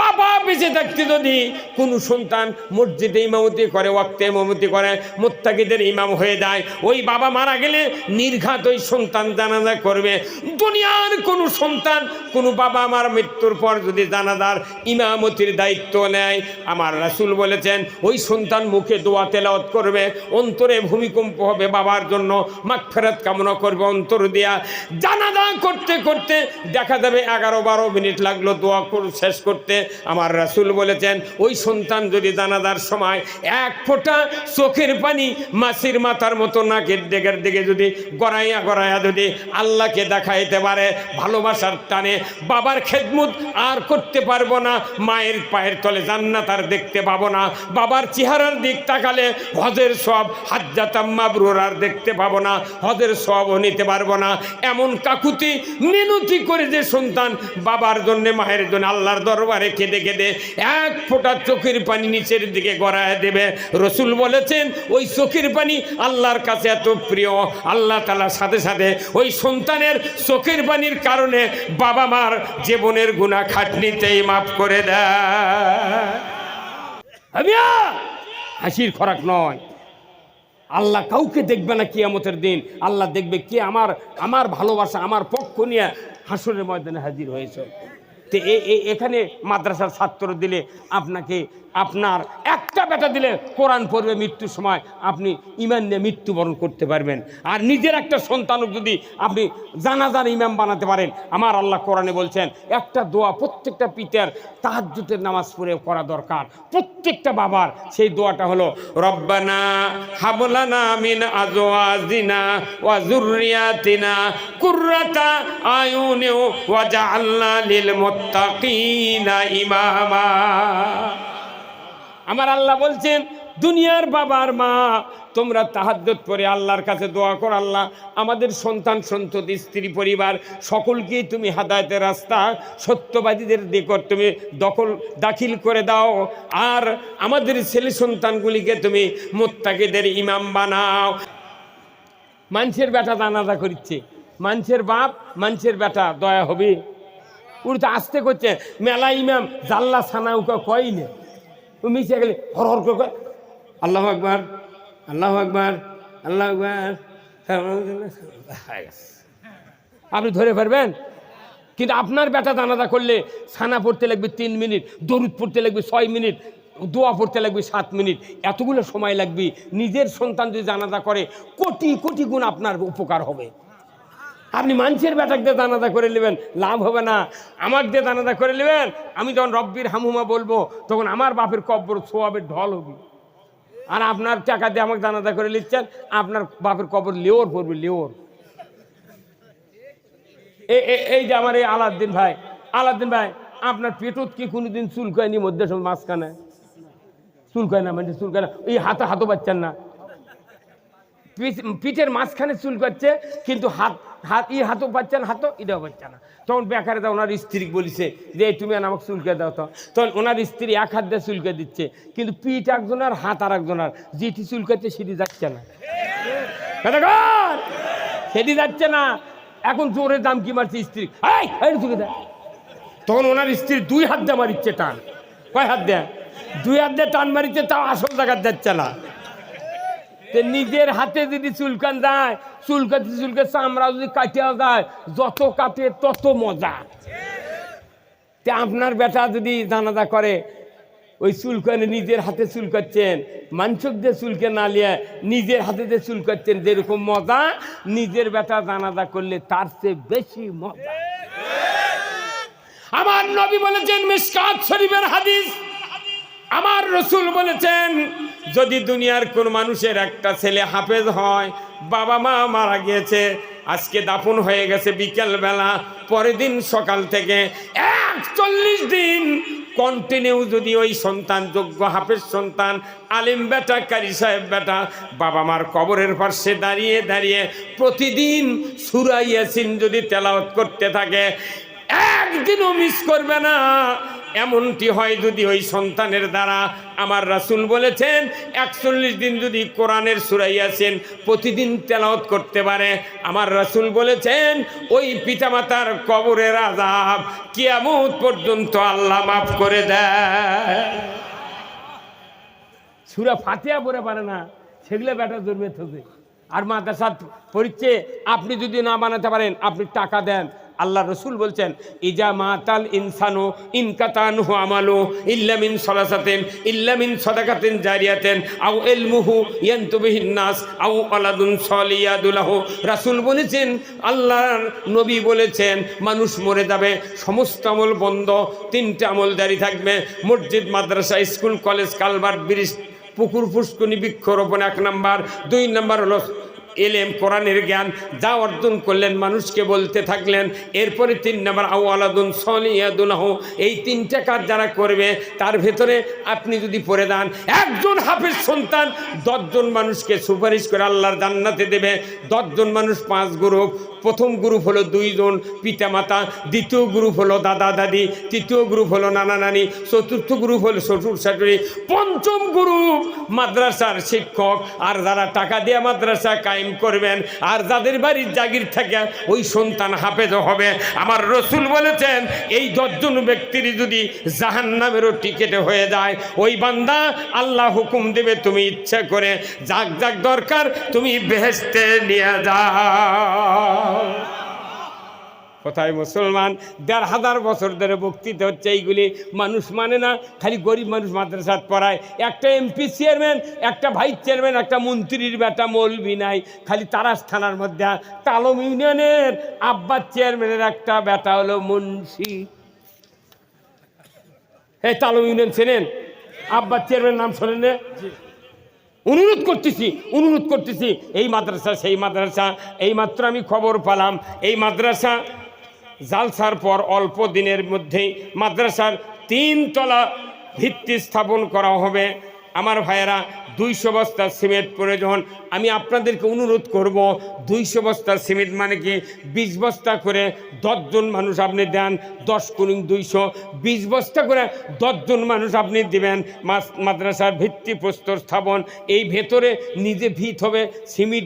বাবা বেঁচে থাকতে যদি কোনো সন্তান মসজিদে ইমামতি করে, ওয়াক্তে ইমামতি করে, মোত্তাকিদের ইমাম হয়ে যায়, ওই বাবা মারা গেলে নির্ঘাত ওই সন্তান জানাজা করবে। দুনিয়ার কোনো সন্তান কোনো বাবা আমার মৃত্যুর পর যদি জানাজার ইমামতির দায়িত্ব নেয়, আমার রাসূল বলেছেন, ওই সন্তান মুখে দোয়া তেলাওয়াত করবে, অন্তরে ভূমিকম্প হবে বাবার জন্য, মাগফেরাত কামনা করবে অন্তর দিয়া। জানাজা করতে করতে দেখা যাবে এগারো বারো মিনিট লাগল দোয়া শেষ করতে। আমার রাসূল বলেছেন, ওই সন্তান যদি জানাজার সময় এক ফোঁটা চোখের পানি মাসির মাথার মতো নাকের ডেকের দিকে যদি গড়াইয়া গড়াইয়া যদি আল্লাহকে দেখাইতে পারে, ভালোবাসার টানে, বাবার খেদমুত আর করতে পারব না, মায়ের পায়ের তলে জান্নাত আর দেখতে পাবো না, বাবার চেহারার দিক তাকালে হজের সব হাজ্জাতাম মাবরুর আর দেখতে পাবো না, হজের সবও নিতে পারব না, এমন কাকুতি মিনতি করে যে সন্তান বাবার জন্যে, মায়ের জন্য, আল্লাহর দরবারে কেঁদে কেঁদে এক ফোঁটা চোখের পানি নিচের দিকে গড়ায় দেবে। রসুল বলেছেন, ওই চোখের পানি আল্লাহর কাছে এত প্রিয়। আল্লাহ তালার সাথে সাথে ওই সন্তানের চোখের পানির কারণে বাবা মার জীবনের গুণা খাটনিতেই মাফ করে দেয়। হাসির খরাক নয়। আল্লাহ কাউকে দেখবে না কিয়ামতের দিন। আল্লাহ দেখবে কে আমার আমার ভালোবাসা, আমার পক্ষ নিয়ে হাসরের ময়দানে হাজির হয়েছে। তো এখানে মাদ্রাসার ছাত্র দিলে আপনাকে আপনার একটা বেটা দিলে কোরআন পড়বে মৃত্যুর সময়, আপনি ইমান নিয়ে মৃত্যুবরণ করতে পারবেন। আর নিজের একটা সন্তানক যদি আপনি জানাজার ইমাম বানাতে পারেন, আমার আল্লাহ কোরআনে বলছেন, একটা দোয়া প্রত্যেকটা পিতার তাহাজ্জুদের নামাজ পড়ে করা দরকার। প্রত্যেকটা বাবার সেই দোয়াটা হলো, রব্বানা হাবলানা মিন আজওয়াজিনা ওয়া যুররিয়াতিনা কুররাতা আয়ুনি ওয়াজআলনা লিল মুত্তাকিনা ইমামা। আমার আল্লাহ বলছেন, দুনিয়ার বাবার মা, তোমরা তাহাজ্জত পরে আল্লাহর কাছে দোয়া কর আল্লাহ। আমাদের সন্তান, সন্ততি, স্ত্রী, পরিবার, সকলকেই তুমি হাদায়তের রাস্তা, সত্যবাদীদের দিকর তুমি দখল, দাখিল করে দাও। আর আমাদের ছেলে সন্তানগুলিকে তুমি মোত্তাকিদের ইমাম বানাও। মানুষের বেটা দানাদা করিচ্ছে। মানুষের বাপ, মানুষের বেটা দয়া হবে। উনি তো আসতে করছে, মেলা ইমাম, জাল্লা সানা উকা কই না মিশে গেলে হর হর করে আল্লাহ আকবার আল্লাহ আকবার, আল্লাহ গেছে। আপনি ধরে পারবেন কিন্তু আপনার বেটা দানাদা করলে ছানা পড়তে লাগবে তিন মিনিট, দরুদ পড়তে লাগবে ছয় মিনিট, দোয়া পড়তে লাগবে সাত মিনিট, এতগুলো সময় লাগবে। নিজের সন্তান যদি জানাজা করে, কোটি কোটি গুণ আপনার উপকার হবে। আপনি মানুষের বেটাক দিয়ে দানাদা করে নেবেন, লাভ হবে না। আমার দিয়ে দানাদা করে নেবেন, আমি যখন রব্বির হামুমা বলব, তখন আমার বাপের কব্বর সোয়াবের ঢল হবে। আর আপনার টাকা দিয়ে আমাকে দানাদা করে নিচ্ছেন, আপনার বাপের কবর লেওর পড়বে, লেওর। এই যে আমার এই আলাদ্দিন ভাই আলাদ্দিন ভাই, আপনার পেটত কি কোনোদিন চুল কয়নি মধ্যে সব মাঝখানে? চুল কয় না মানে চুল কয় না, এই হাতে হাতও পাচ্ছেন না। পিঠের মাঝখানে চুল করছে কিন্তু হাত হাত ই হাতও পাচ্ছে না হাতও এটাও পাচ্ছে না। তখন বেকারে তো ওনার স্ত্রী বলিছে, যে, তুমি আমাকে চুলকে দাও তো। তখন ওনার স্ত্রী এক হাত দিয়ে চুলকে দিচ্ছে, কিন্তু পিঠ একজনের হাত আর একজনের যেটি চুলকাচ্ছে সেটি যাচ্ছে না? সেটি যাচ্ছে না। এখন জোরে দাম কি মারছে স্ত্রী? চুকে দেয় তখন ওনার স্ত্রী দুই হাত দিয়ে মারিচ্ছে টান। কয় হাত দেয়? দুই হাত দিয়ে টান মারিচ্ছে, তাও আসল জায়গায় যাচ্ছে না। নিজের হাতে যদি চুলকান যায়, চুলকাতে চুলকে চামড়া যদি কাটিয়া যায়, যত কাটে তত মজা। তে আপনার বেটা যদি জানাজা করে, ওই চুলকানে নিজের হাতে চুলকাচ্ছেন, মানসক দিয়ে চুলকে না লিয়ে নিজের হাতে দিয়ে চুলকাচ্ছেন, যেরকম মজা, নিজের বেটা জানাজা করলে তার চেয়ে বেশি মজা। আমার নবী বলেছেন মিসকাত শরীফের হাদিস। আমার রসুল বলেছেন যদি দুনিয়ার কোন মানুষের একটা ছেলে হাফেজ হয়, বাবা মা মারা গিয়েছে, আজকে দাফন হয়ে গেছে বিকেল বেলা পরের দিন সকাল থেকে একচল্লিশ দিন কন্টিনিউ যদি ওই সন্তান, যোগ্য হাফেজ সন্তান, আলিম বেটা, কারি সাহেব বেটা, বাবা মার কবরের পাশে দাঁড়িয়ে দাঁড়িয়ে প্রতিদিন সুরাইয়াসিন যদি তেলাওয়াত করতে থাকে, একদিনও মিস করবে না। এমনটি হয় যদি ওই সন্তানের দ্বারা আমার রাসূল বলেছেন, একচল্লিশ দিন যদি কোরআনের সুরাইয়াছেন প্রতিদিন তেলাওয়াত করতে পারে, আমার রাসূল বলেছেন, ওই পিতামাতার কবরের আজাব কিয়ামত পর্যন্ত আল্লাহ মাফ করে দেয়। সুরা ফাতিয়া পড়ে পারে না, সেগুলো বেটা দুর্বেদ হবে আর মাদ্রাসা পড়ছে আপনি যদি না বানাতে পারেন, আপনি টাকা দেন। আল্লাহ রসুল বলছেন, ইজা মাতাল ইনসানো ইনকাতানু আমালু ইল্লামিন সলাসাতেন ইল্লামিন সদাকাতেন জারিয়াতেন আউ এলমুহু ইয়ান্তুবিহিন নাস আউ আলাদুন সলিয়াদুলাহ রাসূল বলেছেন, আল্লাহর নবী বলেছেন, মানুষ মরে যাবে, সমস্ত আমল বন্ধ, তিনটা আমল জারি থাকবে, মসজিদ, মাদ্রাসা, স্কুল, কলেজ কালবার ব্রিজ, পুকুর ফুসকুনি বৃক্ষরোপণ এক নাম্বার, দুই নাম্বার হলো এলেম, কোরআনের জ্ঞান, যা অর্জন করলেন, মানুষকে বলতে থাকলেন। এরপরে তিন নাম্বার আউ আলাদুন সলিয়াদুনাহ, এই তিনটা কাজ যারা করবে, তার ভেতরে আপনি যদি পড়ে দেন একজন হাফেজ সন্তান দশজন মানুষকে সুপারিশ করে আল্লাহর জান্নাতে দেবে। দশজন মানুষ পাঁচ গ্রুপ, প্রথম গ্রুপ হলো দুইজন পিতামাতা, দ্বিতীয় গ্রুপ হলো দাদা দাদি, তৃতীয় গ্রুপ হলো নানা নানি, চতুর্থ গ্রুপ হলো শ্বশুর শাশুড়ি, পঞ্চম গ্রুপ মাদ্রাসার শিক্ষক। আর যারা টাকা দিয়ে মাদ্রাসা কায়েম করবেন। আর যাদের বাড়ির জাগির থাকে ওই সন্তান হাফেজ হবে। আমার রসুল বলেছেন, এই দশজন ব্যক্তির যদি জাহান নামেরও টিকেটে হয়ে যায়, ওই বান্দা আল্লাহ হুকুম দেবে, তুমি ইচ্ছা করে যাক যাক দরকার, তুমি বেহেস্তে নিয়ে যাও। কোথায় মুসলমান দেড় হাজার বছর ধরে বক্তৃতা হচ্ছে এইগুলি। মানুষ মানে না খালি গরিব মানুষ মাদ্রাসাত পড়ায়। একটা এমপি চেয়ারম্যান একটা ভাইস চেয়ারম্যান একটা মন্ত্রীর বেটা মৌলবি নাই। খালি তারাস থানার মধ্যে তালম ইউনিয়নের আব্বাস চেয়ারম্যানের একটা বেটা হলো মুন্সি। এই তালম ইউনিয়ন চেনেন? আব্বাস চেয়ারম্যানের নাম শোনেন অনুরোধ করতেছি অনুরোধ করতেছি। এই মাদ্রাসা সেই মাদ্রাসা। এই মাত্র আমি খবর পালাম এই মাদ্রাসা জালসার পর অল্প দিনের মধ্যেই মাদ্রাসার তিনতলা ভিত্তি স্থাপন করা হবে। আমার ভাইয়েরা, দুইশো বস্তা সিমেন্ট প্রয়োজন। আমি আপনাদেরকে অনুরোধ করব, দুইশো বস্তা সিমেন্ট মানে কি? বিশ বস্তা করে দশজন মানুষ আপনি দেন, দশ কুড়ি দুইশো। বিশ বস্তা করে দশজন মানুষ আপনি দিবেন মাদ্রাসার ভিত্তি প্রস্তর স্থাপন। এই ভেতরে নিজে ভিত হবে, সিমেন্ট